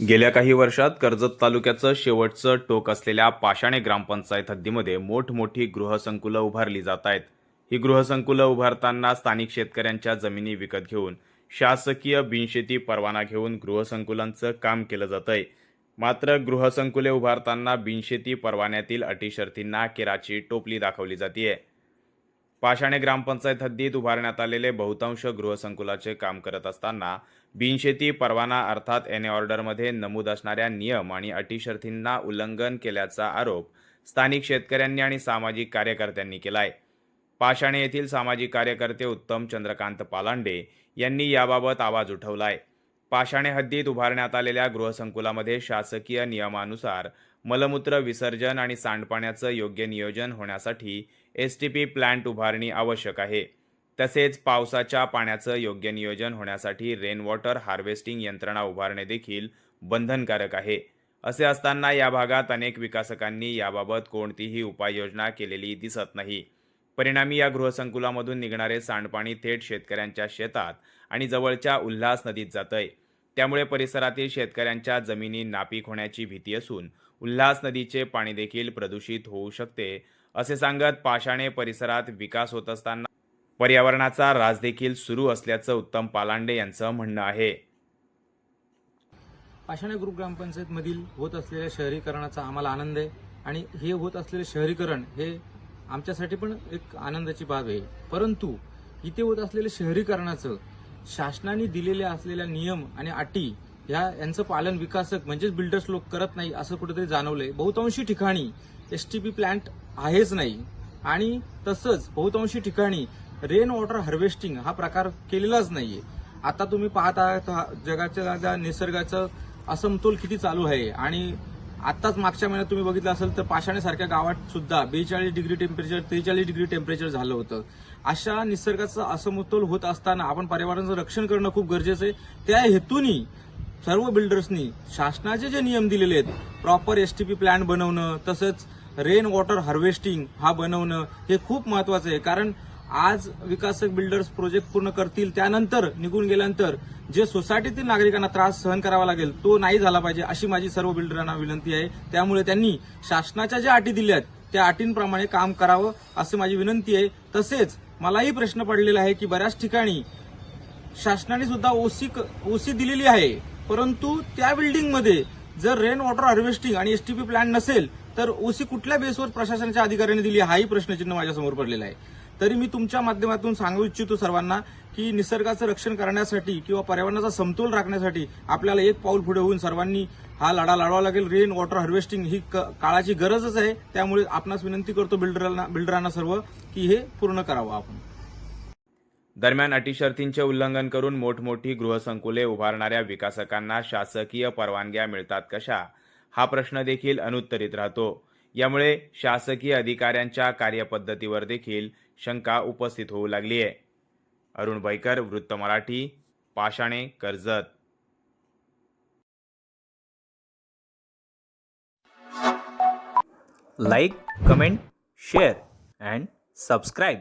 गेल्या काही वर्षात कर्जत तालुक्याचं शेवटचं टोक असलेल्या पाषाणे ग्रामपंचायत हद्दीमध्ये मोठमोठी गृहसंकुलं उभारली जात आहेत. ही गृहसंकुलं उभारताना स्थानिक शेतकऱ्यांच्या जमिनी विकत घेऊन शासकीय बिनशेती परवाना घेऊन गृहसंकुलांचं काम केलं जात आहे मात्र गृहसंकुले उभारताना बिनशेती परवान्यातील अटी शर्तींना केराची टोपली दाखवली जाते पाषाणे ग्रामपंचायत हद्दीत उभारण्यात आलेले बहुतांश गृहसंकुलाचे काम करत असताना बिनशेती परवाना अर्थात एन ए ऑर्डरमध्ये नमूद असणाऱ्या नियम आणि अटीशर्थींना उल्लंघन केल्याचा आरोप स्थानिक शेतकऱ्यांनी आणि सामाजिक कार्यकर्त्यांनी केलाय. पाषाणे येथील सामाजिक कार्यकर्ते उत्तम चंद्रकांत पालांडे यांनी याबाबत आवाज उठवलाय. पाषाणे हद्दीत उभारण्यात आलेल्या गृहसंकुलामध्ये शासकीय नियमानुसार मलमूत्र विसर्जन आणि सांडपाण्याचं योग्य नियोजन होण्यासाठी एस टी पी प्लांट उभारणी आवश्यक आहे. तसेच पावसाच्या पाण्याचं योग्य नियोजन होण्यासाठी रेन वॉटर हार्वेस्टिंग यंत्रणा उभारणे देखील बंधनकारक आहे. असे असताना या भागात अनेक विकासकांनी याबाबत कोणतीही उपाययोजना केलेली दिसत नाही. परिणामी या गृहसंकुलामधून निघणारे सांडपाणी थेट शेतकऱ्यांच्या शेतात आणि जवळच्या उल्हास नदीत जातंय. त्यामुळे परिसरातील शेतकऱ्यांच्या जमिनी नापीक होण्याची भीती असून उल्हास नदीचे पाणी देखील प्रदूषित होऊ शकते असे सांगत पाषाणे परिसरात विकास होत असताना पर्यावरणाचा राज देखील सुरू असल्याचं उत्तम पालांडे यांचं म्हणणं आहे. पाषाणे ग्रुप ग्रामपंचायतमधील होत असलेल्या शहरीकरणाचा आम्हाला आनंद आहे आणि हे होत असलेले शहरीकरण हे आमच्यासाठी पण एक आनंदाची बाब आहे. परंतु इथे होत असलेले शहरीकरणाचं शासनाने दिलेल्या असलेल्या नियम आणि अटी या यांचं पालन विकासक म्हणजेच बिल्डर्स लोक करत नाही असं कुठेतरी जाणवलंय. बहुतांशी ठिकाणी एस टी पी प्लांट आहेच नाही. आणि तसंच बहुतांशी ठिकाणी रेन वॉटर हार्वेस्टिंग हा प्रकार केलेलाच नाहीये. आता तुम्ही पाहत आहात हा जगाच्या ज्या निसर्गाचं असमतोल किती चालू आहे. आणि आताच मागच्या महिन्यात तुम्ही बघितलं असेल तर पाषाणेसारख्या गावात सुद्धा बेचाळीस डिग्री टेम्परेचर त्रेचाळीस डिग्री टेम्परेचर झालं होतं. अशा निसर्गाचं असमतोल होत असताना आपण पर्यावरणाचं रक्षण करणं खूप गरजेचं आहे. त्या हेतूनी सर्व बिल्डर्सनी शासनाचे जे नियम दिलेले आहेत proper S T P plan बनवणं तसंच रेन वॉटर हार्वेस्टिंग हा बनवणं हे खूप महत्वाचं आहे. कारण आज विकासक बिल्डर्स प्रोजेक्ट पूर्ण करतील त्यानंतर निघून गेल्यानंतर जे सोसायटीतील नागरिकांना त्रास सहन करावा लागेल तो नाही झाला पाहिजे अशी माझी सर्व बिल्डरांना विनंती आहे. त्यामुळे त्यांनी शासनाच्या ज्या अटी दिल्या आहेत त्या अटींप्रमाणे काम करावं असं माझी विनंती आहे. तसेच मलाही प्रश्न पडलेला आहे की बऱ्याच ठिकाणी शासनाने सुद्धा ओसी ओसी दिलेली आहे. परंतु त्या बिल्डिंगमध्ये जर रेन वॉटर हार्वेस्टिंग आणि एसटीपी प्लॅन नसेल तर ओसी कुठल्या बेसवर प्रशासनाच्या अधिकाऱ्यांनी दिली? हाही प्रश्नचिन्ह माझ्यासमोर पडलेला आहे. तरी मी तुमच्या माध्यमातून सांगू इच्छितो सर्वांना की निसर्गाचं रक्षण करण्यासाठी किंवा पर्यावरणाचा समतोल राखण्यासाठी आपल्याला एक पाऊल पुढे होऊन सर्वांनी हा लढा लढवा लागेल. रेन वॉटर हार्वेस्टिंग ही क- काळाची गरजच आहे. त्यामुळे आपणास विनंती करतो बिल्डरांना बिल्डरांना सर्व की हे पूर्ण करावं आपण. दरम्यान अटी शर्तींचे उल्लंघन करून मोठमोठी गृहसंकुले उभारणाऱ्या विकासकांना शासकीय परवानग्या मिळतात कशा? हा प्रश्न देखील अनुत्तरित राहतो. यामुळे शासकीय अधिकाऱ्यांच्या कार्यपद्धतीवर देखील शंका उपस्थित होऊ लागली आहे. अरुण बैकर वृत्त Marathi Pashane Karjat. Like comment share and subscribe